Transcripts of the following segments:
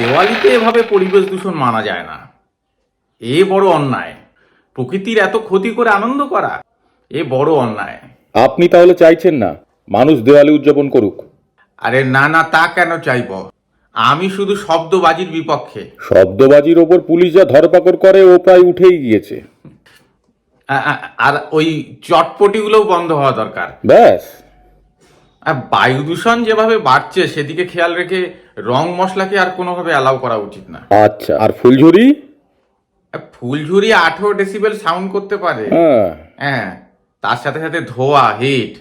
দেওয়ালিতে এভাবে পরিবেশ দূষণ মানা যায় না। এ বড় অন্যায়। প্রকৃতির এত ক্ষতি করে আনন্দ করা এ বড় অন্যায়। আপনি তাহলে চাইছেন না মানুষ দেওয়ালি উদযাপন করুক? আরে না না তা কেন চাইব? আমি শুধু শব্দবাজির বিপক্ষে। শব্দবাজির ওপর পুলিশ যা ধরপাকড় করে ও প্রায় উঠেই গিয়েছে। আর ওই চটপটিগুলোও বন্ধ হওয়া দরকার। ব্যাস। আর বায়ু দূষণ যেভাবে বাড়ছে সেদিকে খেয়াল রেখে রং মশলাকে আর কোনোভাবে অ্যালাউ করা উচিত না। আচ্ছা আর ফুলঝুরি? ফুলঝুরি আঠেরো ডেসিবেল সাউন্ড করতে পারে। হ্যাঁ। হ্যাঁ তার সাথে সাথে ধোয়া হিট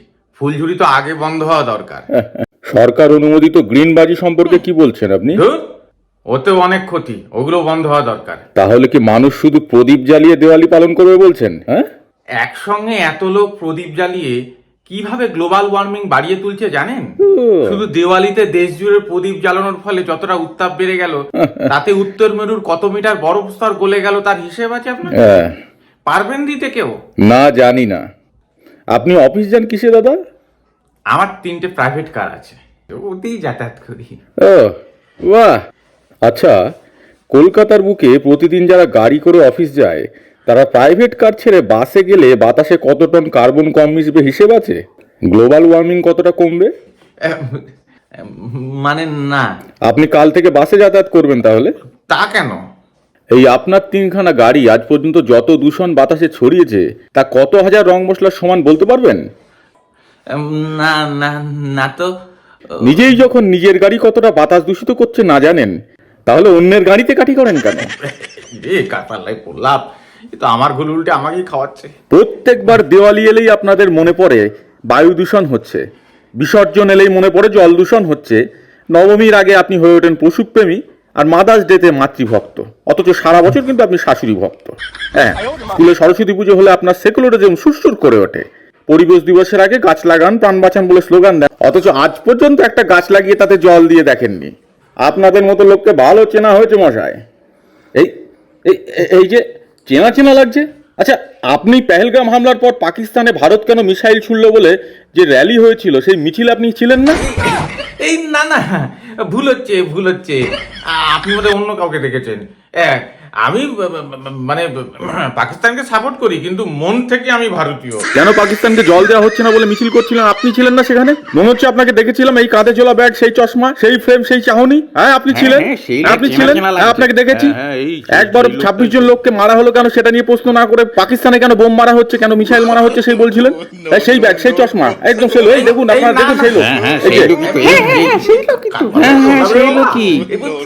ফুলঝুরি তো আগে বন্ধ হওয়া দরকার। সরকার অনুমোদিত গ্রিন বাজি সম্পর্কে কি বলছেন আপনি? ওতেও অনেক ক্ষতি ওগুলো বন্ধ হওয়া দরকার। তাহলে কি মানুষ শুধু প্রদীপ জ্বালিয়ে দেওয়ালি পালন করবে বলছেন হ্যাঁ? একসঙ্গে এত লোক প্রদীপ জ্বালিয়ে কীভাবে গ্লোবাল ওয়ার্মিং বাড়িয়ে তুলছে জানেন? শুধু দেওয়ালিতে দেশ জুড়ে প্রদীপ জ্বালানোর ফলে যতটা উত্তাপ বেড়ে গেল তাতে উত্তর মেরুর কত মিটার বরফ স্তর গলে গেল তার হিসেব আছে আপনার? হ্যাঁ। পারবেন দিতে কেউ? না জানি না। আপনি অফিস যান কিসে দাদা? আমার তিনটে প্রাইভেট কার আছে। ওতেই যাতায়াত করি। ও বাহ। আচ্ছা কলকাতার বুকে প্রতিদিন যারা গাড়ি করে অফিস যায় তারা প্রাইভেট কার ছেড়ে বাসে গেলে বাতাসে কত টন কার্বন কম মিশবে হিসেব আছে? গ্লোবাল ওয়ার্মিং কতটা কমবে? মানে না। আপনি কাল থেকে বাসে যাতায়াত করবেন তাহলে? তা কেন? এই আপনার তিনখানা গাড়ি আজ পর্যন্ত যত দূষণ বাতাসে ছড়িয়েছে তা কত হাজার রং মশলার সমান বলতে পারবেন? না না না তো নিজেই যখন নিজের গাড়ি কতটা বাতাস দূষিত করছে না জানেন তাহলে অন্যের গাড়িতে কাঠি করেন কেন? রে কাতালাই পড়লাম তো আমার উল্টে আমাকেই খাওয়াচ্ছে। প্রত্যেকবার দেওয়ালি এলেই আপনাদের মনে পড়ে, বায়ু দূষণ হচ্ছে। বিসর্জন এলেই মনে পড়ে জল দূষণ হচ্ছে। নবমীর আগে আপনি হয়ে ওঠেন পশুপ্রেমী আর ডেতে মাতৃভক্ত। অথচ সারা বছর কিন্তু আপনি শাশুড়ি ভক্ত। হ্যাঁ স্কুলে সরস্বতী পুজো হলে আপনার সেকুলারিজম সুরসুর করে ওঠে। পরিবেশ দিবসের আগে গাছ লাগান, প্রাণ বাঁচান বলে স্লোগান দেন। অথচ আজ পর্যন্ত একটা গাছ লাগিয়ে তাতে জল দিয়ে দেখেননি। আপনাদের মতো লোককে ভালো চেনা হয়েছে এই- এই- এই যে চেনা চেনা লাগছে? আচ্ছা আপনি পেহেলগাম হামলার পর পাকিস্তানে ভারত কেন মিসাইল ছুড়ল বলে যে র্যালি হয়েছিল, সেই মিছিল আপনি ছিলেন না? এই না না, ভুল হচ্ছে ভুল হচ্ছে। আপনি বোধহয় অন্য কাউকে দেখেছেন আমি মানে পাকিস্তানকে সাপোর্ট করি কিন্তু মন থেকে আমি ভারতীয়। কেন পাকিস্তানকে জল দেওয়া হচ্ছে না বলে মিছিল করছিলেন? আপনি ছিলেন না সেখানে? মনে হচ্ছে আপনাকে দেখেছিলাম এই কাঁধে চলা ব্যাগ সেই চশমা সেই ফ্রেম সেই চাহনি। হ্যাঁ আপনি ছিলেন? হ্যাঁ, সেই হ্যাঁ, আপনি ছিলেন? হ্যাঁ, আপনাকে দেখেছি। এই একবার ছাব্বিশ জন লোককে মারা হলো কেন? সেটা নিয়ে প্রশ্ন না করে পাকিস্তানে কেন বোম মারা হচ্ছে কেন মিসাইল মারা হচ্ছে সেই বলছিলেন? সেই ব্যাগ সেই চশমা একদম সেই এই দেখুন আপনারা দেখুন সেই লোক।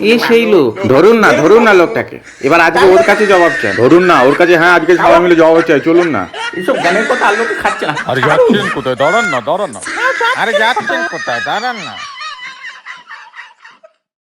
এ সেই লোক। ধরুন না ধরুন না লোকটাকে। এবার আজকে ওর কাছে জবাব চাই। ধরুন না ওর কাছে হ্যাঁ আজকে সবাই মিলে জবাব চাই চলুন না। এইসব জ্ঞানের কথা আর লোকে খাচ্ছে না। আরে যাচ্ছেন কোথায়? দাঁড়ান না দাঁড়ান না। আরে যাচ্ছেন কোথায়? দাঁড়ান না।